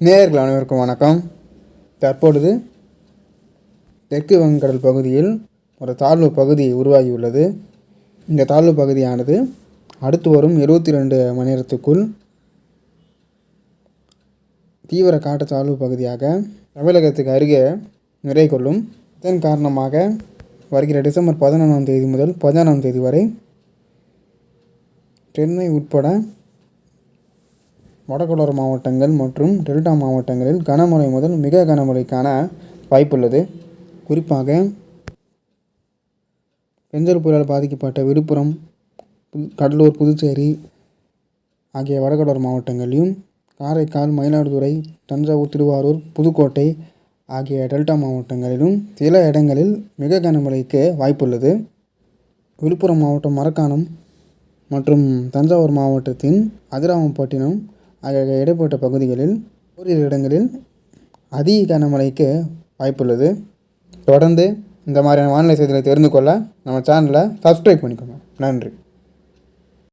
நேயர்கள் அனைவருக்கும் வணக்கம். தற்பொழுது தெற்கு வங்கடல் பகுதியில் ஒரு தாழ்வு பகுதி உருவாகியுள்ளது. இந்த தாழ்வு பகுதியானது அடுத்து வரும் இருபத்தி ரெண்டு மணி நேரத்துக்குள் தீவிர காட்டு தாழ்வு பகுதியாக தமிழகத்துக்கு அருகே நிறை கொள்ளும். இதன் காரணமாக வருகிற டிசம்பர் பதினொன்றாம் தேதி முதல் பதினாறாம் தேதி வரை சென்னை உட்பட வடகடலோர மாவட்டங்கள் மற்றும் டெல்டா மாவட்டங்களில் கனமழை முதல் மிக கனமழைக்கான வாய்ப்புள்ளது. குறிப்பாக பெஞ்சல் புயலால் பாதிக்கப்பட்ட விழுப்புரம் கடலூர் புதுச்சேரி ஆகிய வடகடலோர மாவட்டங்களிலும் காரைக்கால் மயிலாடுதுறை தஞ்சாவூர் திருவாரூர் புதுக்கோட்டை ஆகிய டெல்டா மாவட்டங்களிலும் சில இடங்களில் மிக கனமழைக்கு வாய்ப்புள்ளது. விழுப்புரம் மாவட்டம் மரக்காணம் மற்றும் தஞ்சாவூர் மாவட்டத்தின் அதிராமப்பட்டினம் ஆகிய இடைப்பட்ட பகுதிகளில் ஓரிரு இடங்களில் அதிக கனமழைக்கு வாய்ப்புள்ளது. தொடர்ந்து இந்த மாதிரியான வானிலை செய்திகளை தெரிந்து கொள்ள நம்ம சேனலை சப்ஸ்கிரைப் பண்ணிக்கோங்க. நன்றி.